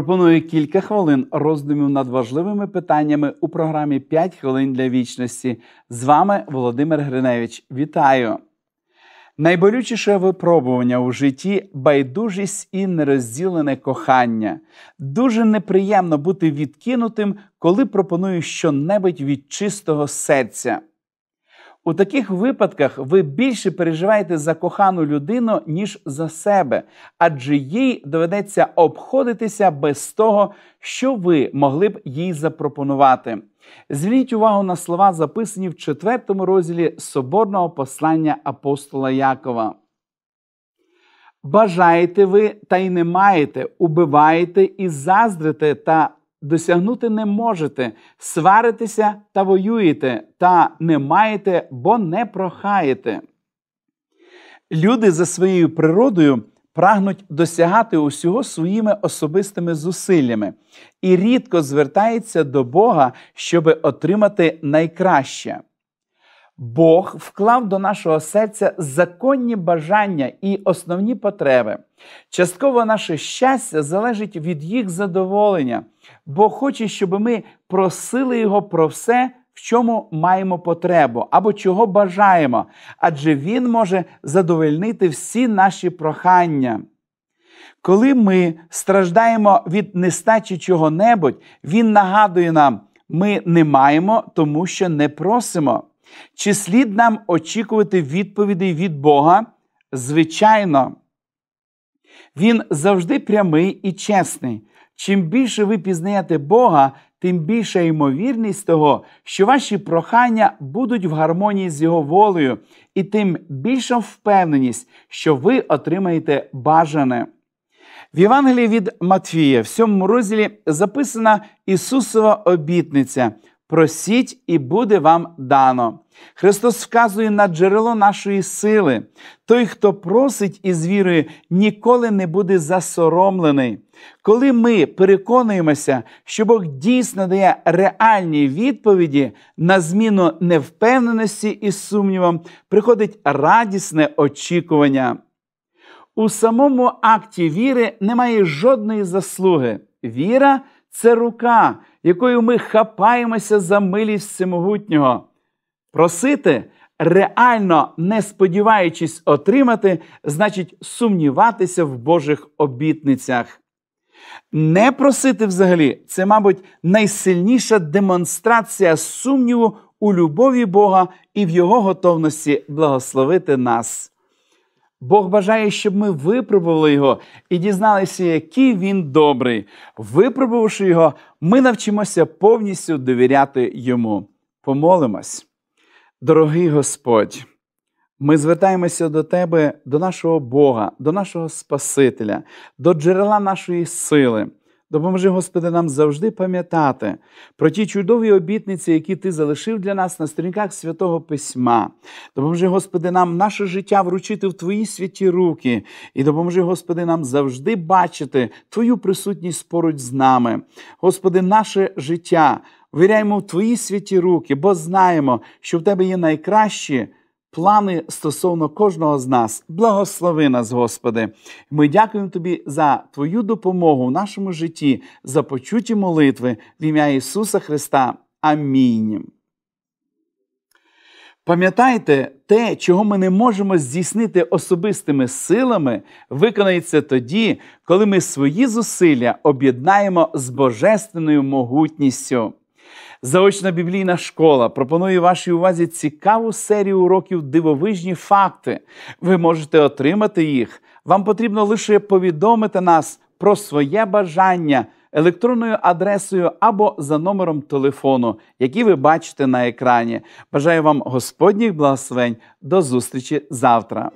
Пропоную кілька хвилин роздумів над важливими питаннями у програмі «5 хвилин для вічності. З вами Володимир Гриневич. Вітаю! Найболючіше випробування у житті байдужість і нерозділене кохання. Дуже неприємно бути відкинутим, коли пропоную щонебудь від чистого серця. У таких випадках ви більше переживаєте за кохану людину, ніж за себе, адже їй доведеться обходитися без того, що ви могли б їй запропонувати. Зверніть увагу на слова, записані в четвертому розділі соборного послання апостола Якова. Бажаєте ви та й не маєте, убиваєте і заздрите та досягнути не можете, сваритеся та воюєте, та не маєте, бо не прохаєте. Люди за своєю природою прагнуть досягати усього своїми особистими зусиллями і рідко звертаються до Бога, щоб отримати найкраще. Бог вклав до нашого серця законні бажання і основні потреби. Частково наше щастя залежить від їх задоволення, Бог хоче, щоб ми просили Його про все, в чому маємо потребу або чого бажаємо, адже Він може задовольнити всі наші прохання. Коли ми страждаємо від нестачі чого-небудь, Він нагадує нам, ми не маємо, тому що не просимо. Чи слід нам очікувати відповідей від Бога? Звичайно. Він завжди прямий і чесний. Чим більше ви пізнаєте Бога, тим більша ймовірність того, що ваші прохання будуть в гармонії з Його волею, і тим більша впевненість, що ви отримаєте бажане. В Євангелії від Матвія, в сьомому розділі записана Ісусова обітниця. Просіть і буде вам дано. Христос вказує на джерело нашої сили. Той, хто просить із вірою, ніколи не буде засоромлений. Коли ми переконуємося, що Бог дійсно дає реальні відповіді на зміну невпевненості і сумнівам, приходить радісне очікування. У самому акті віри немає жодної заслуги. Віра це рука, якою ми хапаємося за милість всемогутнього. Просити, реально не сподіваючись отримати, значить сумніватися в Божих обітницях. Не просити взагалі це, мабуть, найсильніша демонстрація сумніву у любові Бога і в Його готовності благословити нас. Бог бажає, щоб ми випробували його і дізналися, який він добрий. Випробувавши його, ми навчимося повністю довіряти йому. Помолимось. Дорогий Господь, ми звертаємося до Тебе, до нашого Бога, до нашого Спасителя, до джерела нашої сили. Допоможи, Господи, нам завжди пам'ятати про ті чудові обітниці, які Ти залишив для нас на сторінках святого Письма. Допоможи, Господи, нам наше життя вручити в Твої святі руки, і допоможи, Господи, нам завжди бачити Твою присутність поруч з нами. Господи, наше життя виряємо в Твої святі руки, бо знаємо, що в Тебе є найкращі плани стосовно кожного з нас. Благослови нас, Господи. Ми дякуємо Тобі за Твою допомогу в нашому житті, за почуті молитви в ім'я Ісуса Христа. Амінь. Пам'ятайте, те, чого ми не можемо здійснити особистими силами, виконається тоді, коли ми свої зусилля об'єднаємо з божественною могутністю. Заочна біблійна школа пропонує вашій увазі цікаву серію уроків дивовижні факти. Ви можете отримати їх. Вам потрібно лише повідомити нас про своє бажання електронною адресою або за номером телефону, який ви бачите на екрані. Бажаю вам Господніх благословень. До зустрічі завтра.